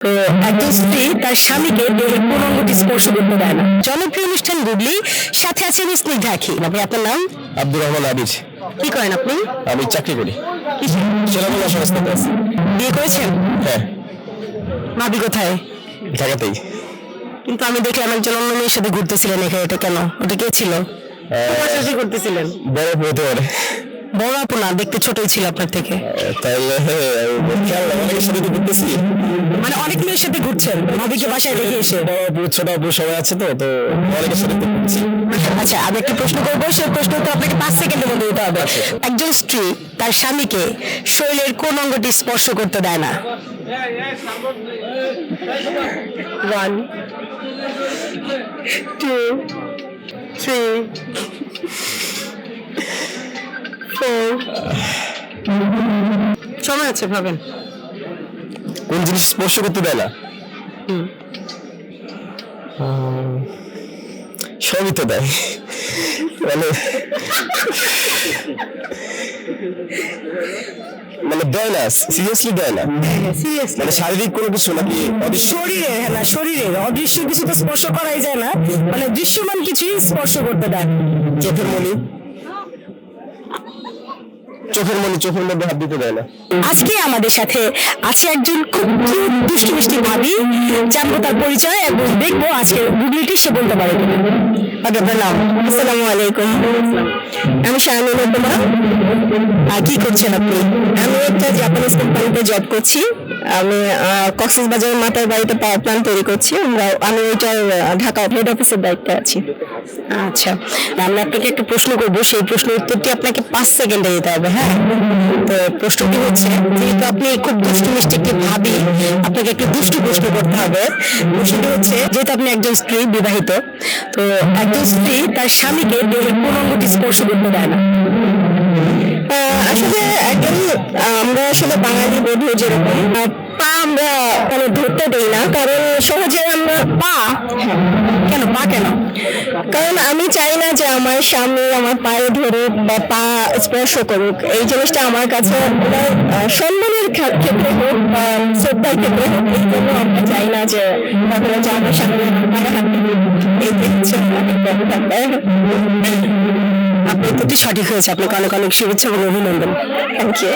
তো একজন স্ত্রী তার স্বামীকে দেহের কোন অঙ্গটি স্পর্শ করতে দেয় না। জনপ্রিয় অনুষ্ঠান গুগলি সাথে আছেন স্নিগ্ধা আখি আপনি আপনার নাম? আব্দুর রহমান আবির। কি করেন আপনি? আমি চাকরি করি। সেনাবাহিনী সংস্থাতে আছি। বিয়ে করেছেন? হ্যাঁ। ভাবি কোথায়? ঢাকাতেই। কিন্তু আমি দেখলাম একজন অন্য মেয়ের সাথে ঘুরতেছিলেন এখানে এটা কেন? ওটা কে ছিল? করতেছিলেন? বড় হতে পারে বড় আপু না দেখতে ছোটই ছিল আপনার থেকে। ঘুরতেছি। মানে অনেক মেয়ের সাথে ঘুরছেন ভাবিকে বাসায় রেখে এসে। ছোট আপু সবাই আছে তো তো অনেকের সাথে ঘুরছি। আচ্ছা আমি একটা প্রশ্ন করব সেই প্রশ্ন তো আপনাকে পাঁচ সেকেন্ডের মধ্যে দিতে হবে। একজন স্ত্রী তার স্বামীকে শরীরের কোন অঙ্গটি স্পর্শ করতে দেয় না? ওয়ান টু থ্রি সময় আছে ভাবেন। কোন জিনিস স্পর্শ করতে দেয় না? সবই তো দেয়। মানে মানে দেয় না সিরিয়াসলি দেয় না। মানে শারীরিক কোনো কিছু নাকি শরীরে হ্যাঁ না শরীরের অদৃশ্য কিছু তো স্পর্শ করাই যায় না। মানে দৃশ্যমান কিছুই স্পর্শ করতে দেয়। চোখের মনি। চোখের মনি চোখের মধ্যে হাত দিতে দেয় না। আজকে আমাদের সাথে আছে একজন খুব দুষ্টু মিষ্টি ভাবি জানব তার পরিচয় এবং দেখব আজকে গুগলিটি সে বলতে পারে আগে আপনার আসসালামু আলাইকুম। আমি শাহানুর তোমার আর কি করছেন আপনি? আমি একটা জাপানিজ কোম্পানিতে জব করছি। আমি কক্সেস বাজারের মাতার বাড়িতে পাওয়ার প্ল্যান্ট তৈরি করছি। আমরা আমি ওইটার ঢাকা হেড অফিসের দায়িত্বে আছি। আচ্ছা। আমি আপনাকে একটা প্রশ্ন করব। সেই প্রশ্নের উত্তরটি আপনাকে পাঁচ সেকেন্ডে দিতে হবে হ্যাঁ? প্রশ্নটি হচ্ছে, যেহেতু আপনি খুব দুষ্টু মিষ্টি একটি ভাবি, আপনাকে একটু দুষ্টু প্রশ্ন করতে হবে। প্রশ্নটি হচ্ছে, যেহেতু আপনি একজন স্ত্রী, বিবাহিত, তো একজন স্ত্রী তার স্বামীকে দেহের কোন অঙ্গটি স্পর্শ করতে দেয় না। আসলে একজন আমরা আসলে বাঙালি বধূ যেরকম পা আমরা মানে ধরতে দেই না, কারণ সহজে পা? কেন পা কেন? কারণ আমি চাই না যে আমার স্বামী আমার পায়ে ধরে বা পা স্পর্শ করুক। এই জিনিসটা আমার কাছে সম্মানের ক্ষেত্রে হোক বা শ্রদ্ধার ক্ষেত্রে হোক এই জন্য আমরা চাই না যে কখনো যে আমার স্বামী আমার হাত। এইটাই হচ্ছে আপনার প্রতি সঠিক হয়েছে। আপনাকে অনেক অনেক শুভেচ্ছা এবং অভিনন্দন। Thank you